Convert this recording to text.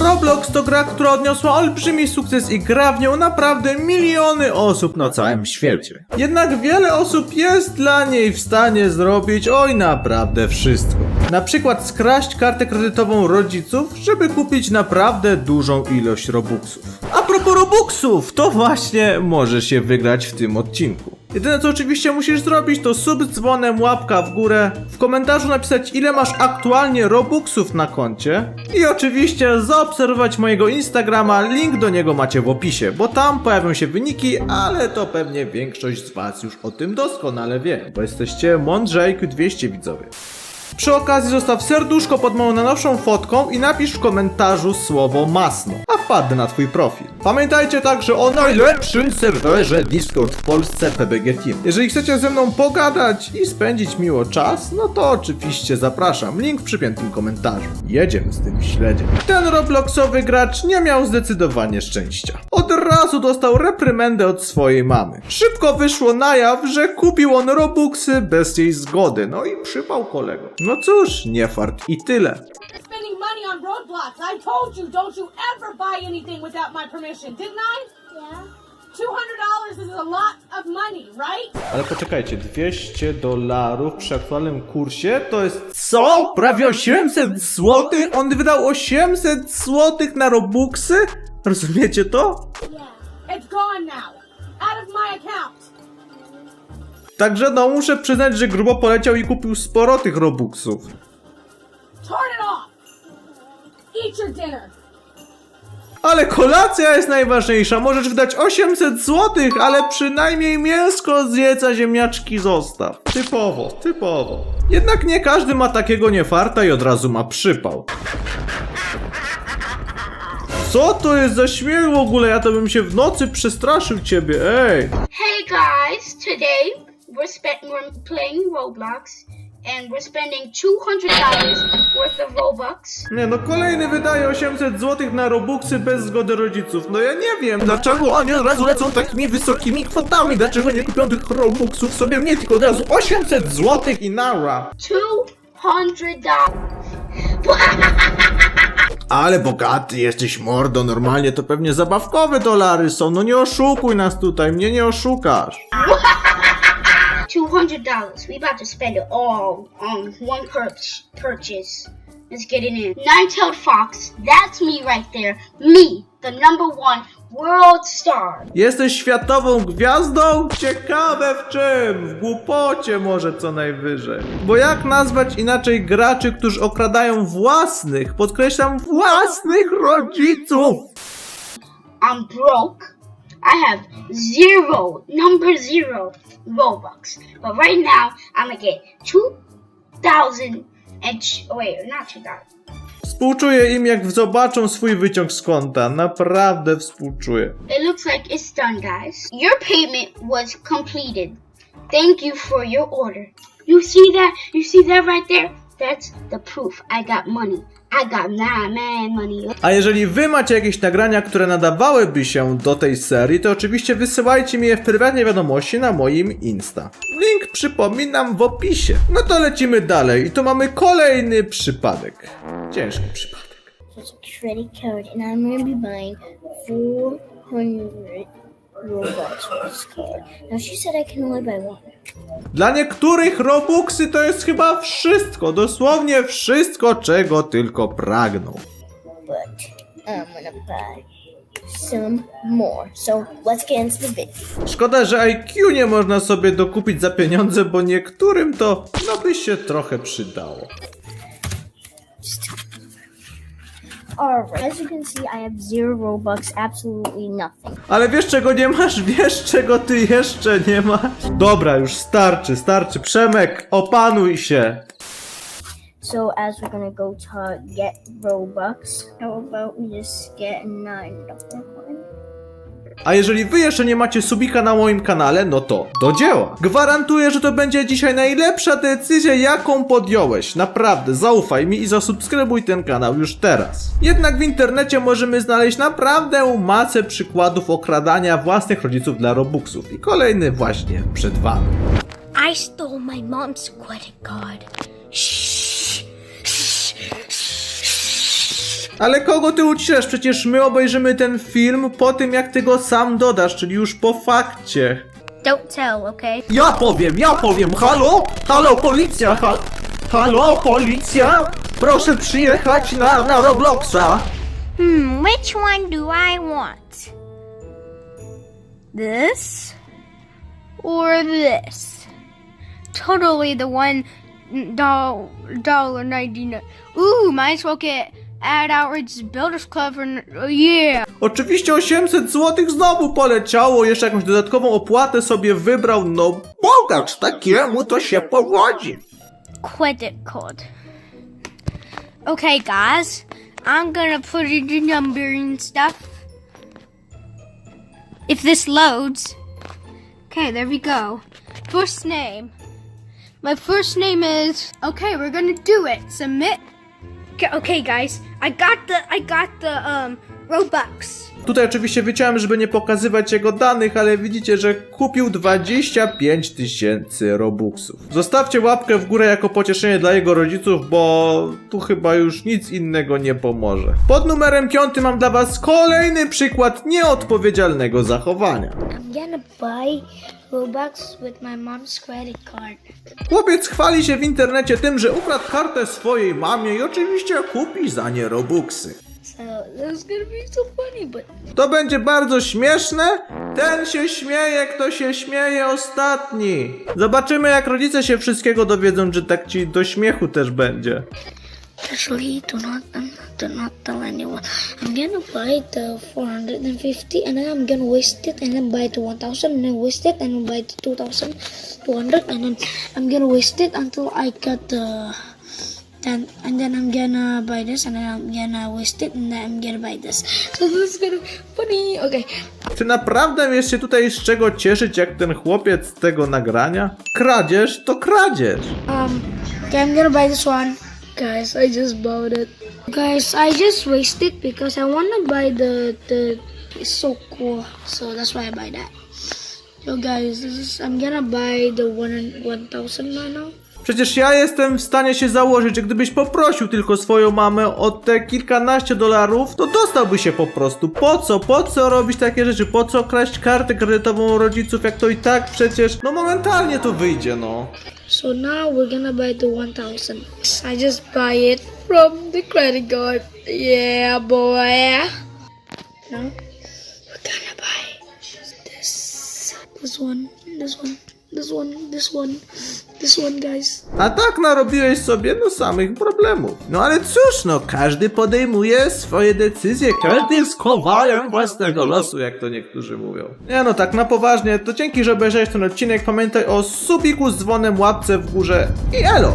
Roblox to gra, która odniosła olbrzymi sukces i gra w nią naprawdę miliony osób na całym świecie. Jednak wiele osób jest dla niej w stanie zrobić oj naprawdę wszystko. Na przykład skraść kartę kredytową rodziców, żeby kupić naprawdę dużą ilość robuxów. A propos robuxów, to właśnie może się wygrać w tym odcinku. Jedyne co oczywiście musisz zrobić to sub dzwonem, łapka w górę, w komentarzu napisać ile masz aktualnie robuxów na koncie i oczywiście zaobserwować mojego Instagrama, link do niego macie w opisie, bo tam pojawią się wyniki, ale to pewnie większość z was już o tym doskonale wie, bo jesteście mądrze IQ 200 widzowie. Przy okazji zostaw serduszko pod moją najnowszą fotką i napisz w komentarzu słowo masno, wpadnę na twój profil. Pamiętajcie także o najlepszym serwerze Discord w Polsce PBG Team. Jeżeli chcecie ze mną pogadać i spędzić miło czas, no to oczywiście zapraszam. Link w przypiętym komentarzu. Jedziemy z tym śledziem. Ten Robloxowy gracz nie miał zdecydowanie szczęścia. Od razu dostał reprymendę od swojej mamy. Szybko wyszło na jaw, że kupił on Robuxy bez jej zgody, no i przypał kolego. No cóż, nie fart i tyle. Roadblocks. I told you, don't you ever buy anything without my permission, didn't I? Yeah. Two hundred dollars is a lot of money, right? Ale poczekajcie, 200 dolarów przy aktualnym kursie to jest co? Prawie 800 zł? On wydał 800 zł na Robuxy? Rozumiecie to? Yeah. It's gone now, out of my account. Także no muszę przyznać, że grubo poleciał i kupił sporo tych Robuxów. Turn Eat your dinner. Ale kolacja jest najważniejsza. Możesz wydać 800 zł, ale przynajmniej mięsko zjedz, a ziemniaczki zostaw. Typowo, typowo. Jednak nie każdy ma takiego niefarta i od razu ma przypał. Co to jest za śmiech w ogóle? Ja to bym się w nocy przestraszył ciebie, ej! Hey guys, today we're, spe- we're playing Roblox and we're spending $200 worth of Robux. Nie no, kolejny wydaje 800 zł na Robuxy bez zgody rodziców. No ja nie wiem, dlaczego oni od razu lecą takimi wysokimi kwotami? Dlaczego nie kupią tych Robuxów sobie mnie, tylko od razu 800 zł i nara? $200. Ale bogaty jesteś mordo, normalnie to pewnie zabawkowe dolary są, no nie oszukuj nas tutaj, mnie nie oszukasz. $200. We about to spend it all on one pur- purchase. Let's get it in. Nine-tailed fox. That's me right there. Me, the number one world star. Jesteś światową gwiazdą? Ciekawe w czym? W głupocie może co najwyżej. Bo jak nazwać inaczej graczy, którzy okradają własnych, podkreślam własnych rodziców? I'm broke. I have zero, number zero Robux. But right now, I'm gonna get 2,000 and. Ch- wait, not 2,000. Współczuję im jak zobaczą swój wyciąg z konta, naprawdę współczuję. It looks like it's done, guys. Your payment was completed. Thank you for your order. You see that? You see that right there? That's the proof I got money. I got nah man money. A jeżeli wy macie jakieś nagrania, które nadawałyby się do tej serii, to oczywiście wysyłajcie mi je w prywatnej wiadomości na moim Insta. Link przypominam w opisie. No to lecimy dalej i tu mamy kolejny przypadek. Ciężki przypadek. So it's a credit card, and I'm gonna be buying 400 Robux for this card. Now she said I can only buy one. Dla niektórych Robuxy to jest chyba wszystko, dosłownie wszystko, czego tylko pragną. but I'm gonna buy some more. So let's get into the video. Szkoda, że IQ nie można sobie dokupić za pieniądze, bo niektórym to no by się trochę przydało. Alright, Ale wiesz czego nie masz? Wiesz czego ty jeszcze nie masz? Dobra, już starczy, starczy. Przemek, opanuj się. So as we're gonna go to get Robux, how about we just get nine dollar one? A jeżeli wy jeszcze nie macie subika na moim kanale, no to do dzieła. Gwarantuję, że to będzie dzisiaj najlepsza decyzja, jaką podjąłeś. Naprawdę, zaufaj mi i zasubskrybuj ten kanał już teraz. Jednak w internecie możemy znaleźć naprawdę masę przykładów okradania własnych rodziców dla Robuxów. I kolejny właśnie przed wami. I stole my mom's credit card. Shh. Ale kogo ty uciesz? Przecież my obejrzymy ten film po tym, jak ty go sam dodasz, czyli już po fakcie. Don't tell, okay? Ja powiem, ja powiem, halo? Halo, policja, ha halo, policja? Proszę przyjechać na, na Robloxa. Hmm, which one do I want? This or this? Totally the one doll dollar ninety nine. Ooh, might as well get Ad Outridge Builders Club for yeah. Oczywiście 800 zł znowu poleciało, jeszcze jakąś dodatkową opłatę sobie wybrał, no bogacz takiemu to się powodzi. credit card. Okay, guys, I'm gonna put in the number and stuff. If this loads. Okay, there we go. First name. My first name is. Okay, we're gonna do it. Submit. Okay, guys, I got the I got the um Robux. Tutaj oczywiście wyciąłem, żeby nie pokazywać jego danych, ale widzicie, że kupił 25 tysięcy robuxów. Zostawcie łapkę w górę jako pocieszenie dla jego rodziców, bo tu chyba już nic innego nie pomoże. Pod numerem 5 mam dla was kolejny przykład nieodpowiedzialnego zachowania. I'm gonna buy Robux with my mom's credit card. Chłopiec chwali się w internecie tym, że ukradł kartę swojej mamie i oczywiście kupi za nie robuxy. Is gonna be so funny, but To będzie bardzo śmieszne. Ten się śmieje, kto się śmieje ostatni. Zobaczymy, jak rodzice się wszystkiego dowiedzą, czy tak ci do śmiechu też będzie. actually do not um, do not tell anyone. I'm gonna buy the 450 and then I'm gonna waste it and then buy the 1000 and then waste it and then buy the 2200 and then I'm gonna waste it until I get the then and then I'm gonna buy this and then I'm gonna waste it and then I'm gonna buy this. So this is gonna be funny. Okay. Czy naprawdę jest się tutaj z czego cieszyć, jak ten chłopiec z tego nagrania? Kradzież to kradzież. Um, okay, I'm gonna buy this one. Guys, I just bought it. Guys, I just wasted because I wanna buy the the. It's so cool, so that's why I buy that. So guys, this is I'm gonna buy the one one thousand right now. Przecież ja jestem w stanie się założyć, że gdybyś poprosił tylko swoją mamę o te kilkanaście dolarów, to dostałby się po prostu. Po co? Po co robić takie rzeczy? Po co kraść kartę kredytową rodziców, jak to i tak przecież, no momentalnie to wyjdzie, no. So now we're gonna buy the one thousand. I just buy it from the credit card. Yeah, boy. No, we're gonna buy this, this one, this one, this one, this one, this one, guys. A tak narobiłeś sobie no samych problemów. No ale cóż, no każdy podejmuje swoje decyzje, każdy jest kowalem własnego losu, jak to niektórzy mówią. Nie no tak na poważnie, to dzięki, że obejrzałeś ten odcinek, pamiętaj o subiku z dzwonem, łapce w górze i elo!